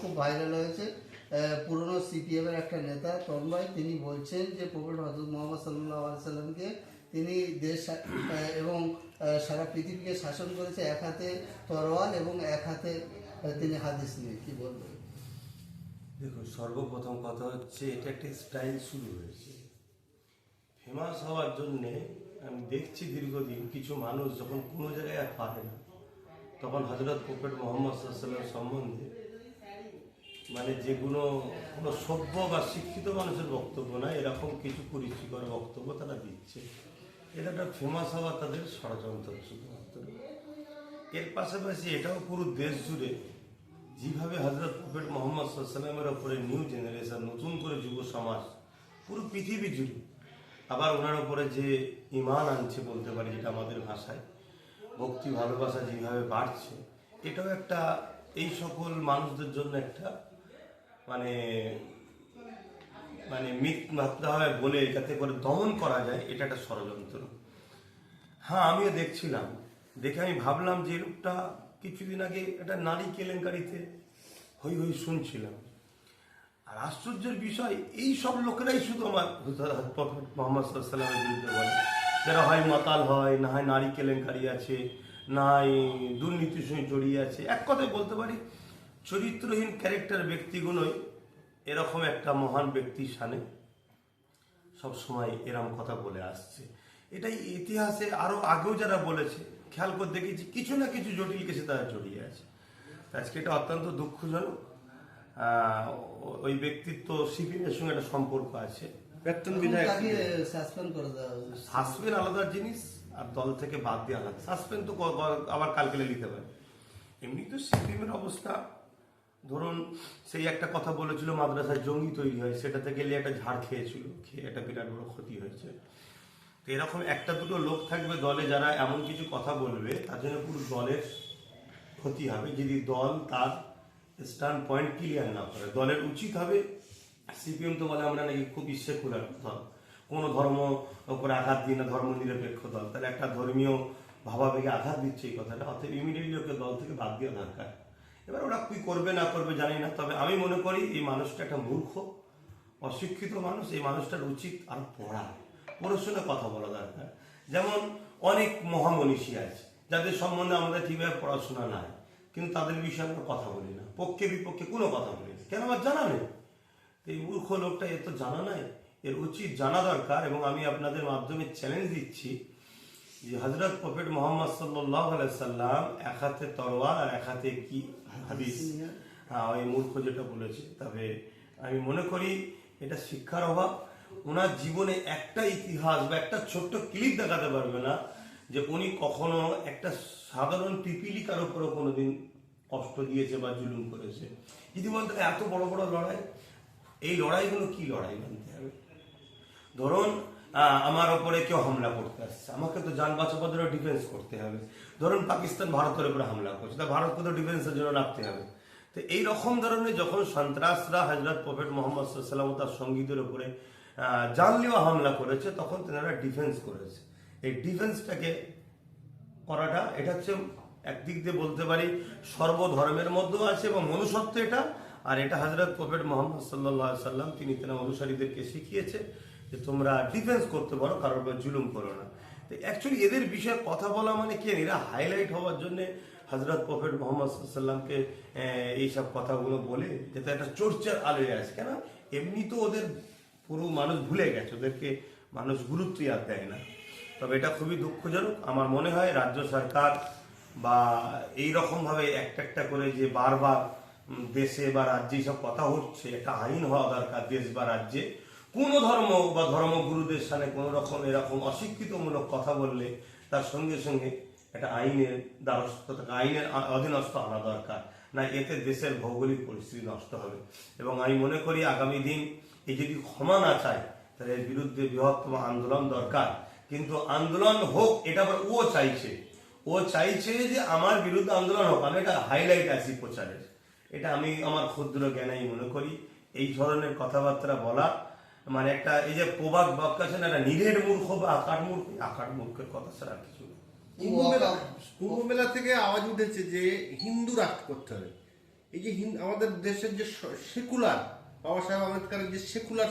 খুব ভাইরাল হয়েছে। পুরনো সিপিএম এর একটা নেতা তন্ময়, তিনি বলছেন যে প্রফেট হজরত মোহাম্মদ সাল্লাহ সাল্লামকে তিনি দেশ এবং সারা পৃথিবীকে শাসন করেছে এক হাতে তরোয়াল এবং এক হাতে তিনি হাদিস নিয়ে। কি বলবেন দেখুন, সর্বপ্রথম কথা হচ্ছে, এটা একটা স্টাইল শুরু হয়েছে। ফেমাস হওয়ার জন্যে আমি দেখছি দীর্ঘদিন কিছু মানুষ যখন কোনো জায়গায় আর পারে না, তখন হজরত প্রফেট মোহাম্মদ সাল্লাম সম্বন্ধে মানে যেগুলো কোনো সভ্য বা শিক্ষিত মানুষের বক্তব্য না, এরকম কিছু পরিচিকর বক্তব্য তারা দিচ্ছে। এটা একটা ফেমাস হওয়া তাদের ষড়যন্ত্র শুধুমাত্র এর পাশাপাশি এটাও পুরো দেশ জুড়ে যেভাবে হজরত প্রফেট মোহাম্মদ সাল্লামের ওপরে নিউ জেনারেশন, নতুন করে যুব সমাজ, পুরো পৃথিবী জুড়ে। আবার ওনার ওপরে যে ইমান আনছে বলতে পারি যেটা আমাদের ভাষায়, ভক্তি, ভালোবাসা যেভাবে বাড়ছে, এটাও একটা, এই সকল মানুষদের জন্য একটা মানে মানে মিথ মাত্রাভাবে বলে যাতে করে দমন করা যায়, এটা একটা ষড়যন্ত্র। হ্যাঁ আমিও দেখছিলাম। দেখে আমি ভাবলাম যে লোকটা কিছুদিন আগে একটা নারী কেলেঙ্কারিতে হই হই শুনছিলাম। আর আশ্চর্যের বিষয়, এই সব লোকেরাই শুধু আমার প্রফেট মোহাম্মদ সাল্লামের বিরুদ্ধে বলে। যারা হয় মাতাল হয়, না হয় নারী কেলেঙ্কারি আছে, না হয় দুর্নীতির সঙ্গে জড়িয়ে আছে, এক কথায় বলতে পারি চরিত্রহীন ক্যারেক্টার ব্যক্তিগুলোই এরকম একটা মহান ব্যক্তির সানে সব সময় এরম কথা বলে আসছে। এটাই ইতিহাসে আরও আগেও যারা বলেছে খেয়াল করে দেখেছি কিছু না কিছু জটিল কেসে তারা জড়িয়ে আছে। আজকে এটা অত্যন্ত দুঃখজনক। ওই ব্যক্তিত্ব সিপিএমের সঙ্গে একটা সম্পর্ক আছে। প্রাক্তন এখন বিধায়ক সাসপেন্ড আলাদা জিনিস আর দল থেকে বাদ দিয়ে আলাদা সাসপেন্ড তো আবার কালকে নিতে পারে। এমনি তো সিপিএমের অবস্থা ধরুন, সেই একটা কথা বলেছিল, মাদ্রাসায় জঙ্গি তৈরি হয়, সেটাতে গেলে একটা ঝাড় খেয়েছিল, খেয়ে একটা বিরাট বড় ক্ষতি হয়েছে। তো এরকম একটা দুটো লোক থাকবে দলে যারা এমন কিছু কথা বলবে, তার জন্য পুরো দলের ক্ষতি হবে। যদি দল তার স্ট্যান্ড পয়েন্ট ক্লিয়ার না করে, দলের উচিত হবে, সিপিএম তো বলে আমরা নাকি খুব সেকুলার দল। কোনো ধর্ম ওপরে আঘাত দিই না, ধর্ম নিরপেক্ষ দল। তাহলে একটা ধর্মীয় ভাবাবেগে আঘাত দিচ্ছে এই কথাটা অর্থাৎ ইমিডিয়েটলি ওকে দল থেকে বাদ দেওয়া দরকার। এবার ওরা কি করবে না করবে জানি না, তবে আমি মনে করি এই মানুষটা একটা মূর্খ, অশিক্ষিত মানুষ, এই মানুষটার উচিত আর পড়া পড়াশোনা কথা বলা দরকার। যেমন অনেক মহামনীষী আছে, যাদের সম্বন্ধে আমাদের ঠিকভাবে পড়াশোনা নাই, কিন্তু তাদের বিষয়ে আমরা কথা বলি না। পক্ষে বিপক্ষে কোনো কথা বলি না। কেন আমার জানা নেই? এই মূর্খ লোকটা এর তো জানা নাই। এর উচিত জানা দরকার এবং আমি আপনাদের মাধ্যমে চ্যালেঞ্জ দিচ্ছি যে হজরত প্রফেট মোহাম্মদ সাল্লাহ সাল্লাম এক হাতে তরোয়ার আর এক হাতে কি হাদিস। হ্যাঁ ওই মূর্খ যেটা বলেছে। তবে আমি মনে করি এটা শিক্ষার অভাব। ওনার জীবনে একটা ইতিহাস বা একটা ছোট্ট ক্লিপ দেখাতে পারবে না যে উনি কখনো একটা সাধারণ পিপিলিকার উপরও কোনোদিন কষ্ট দিয়েছে বা জুলুম করেছে। যদি বলতে এত বড় বড় লড়াই। এই লড়াইগুলো কি লড়াই মানতে হবে? ধরুন আমার ওপরে কেউ হামলা করতে আসছে। আমাকে তো যান বাঁচাবাদেরও ডিফেন্স করতে হবে। ধরুন পাকিস্তান ভারতের উপরে হামলা করছে, তা ভারতকে তো ডিফেন্সের জন্য রাখতে হবে। তো এই রকম ধরনের যখন সন্ত্রাসরা হজরত প্রফেট মোহাম্মদ সাল্লাম তার সঙ্গীদের উপরে জানলেও হামলা করেছে, তখন তেনারা ডিফেন্স করেছে। এই ডিফেন্সটাকে করাটা, এটা হচ্ছে একদিক দিয়ে বলতে পারি সর্বধর্মের মধ্যেও আছে এবং মনুষ্যত্ব এটা। আর এটা হজরত প্রফেট মোহাম্মদ সাল্লাহ সাল্লাম তিনি তেনার অনুসারীদেরকে শিখিয়েছে। যে তোমরা ডিফেন্স করতে পারো, কারোর উপর জুলুম করো না। তো অ্যাকচুয়ালি এদের বিষয়ে কথা বলা মানে কি এরা হাইলাইট হওয়ার জন্য হজরত প্রফেট মোহাম্মদ সাল্লামকে এইসব কথাগুলো বলে যাতে একটা চর্চার আলোয় আছে। কেন? এমনি তো ওদের পুরো মানুষ ভুলে গেছে, ওদেরকে মানুষ গুরুত্বই আর দেয় না। তবে এটা খুবই দুঃখজনক। আমার মনে হয় রাজ্য সরকার বা এই রকমভাবে একটা একটা করে যে বারবার দেশে বা রাজ্যে সব কথা হচ্ছে, একটা আইন হওয়া দরকার দেশ বা রাজ্যে। কোন ধর্ম বা ধর্মগুরুদের সামনে কোন রকম এরকম অশিক্ষিতমূলক কথা বললে তার সঙ্গে সঙ্গে একটা আইনের দ্বারস্থ আইনের অধীনস্থ আনা দরকার। না, এতে দেশের ভৌগোলিক পরিস্থিতি নষ্ট হবে। এবং আমি মনে করি আগামী দিন এই যদি ক্ষমা না চায়, তাহলে এর বিরুদ্ধে বৃহত্তম আন্দোলন দরকার। কিন্তু আন্দোলন হোক, এটা আবার ও চাইছে। ও চাইছে যে আমার বিরুদ্ধে আন্দোলন হোক। আমি এটা হাইলাইট আছি প্রচারের। এটা আমি আমার ক্ষুদ্র জ্ঞানাই মনে করি। এই ধরনের কথাবার্তা বলা মানে একটা এই যে প্রবাদ বাক্য আছে না একটা নিরেট মূর্খ বা আকার মূর্খ আকার মূর্খের কথা ছাড়া আর কিছু না কুম্ভ মেলা থেকে আওয়াজ উঠেছে যে হিন্দু রাষ্ট্র করতে হবে। এই যে আমাদের দেশের যে সেকুলার বাবা সাহেব আম্বেদকারের যে সেকুলার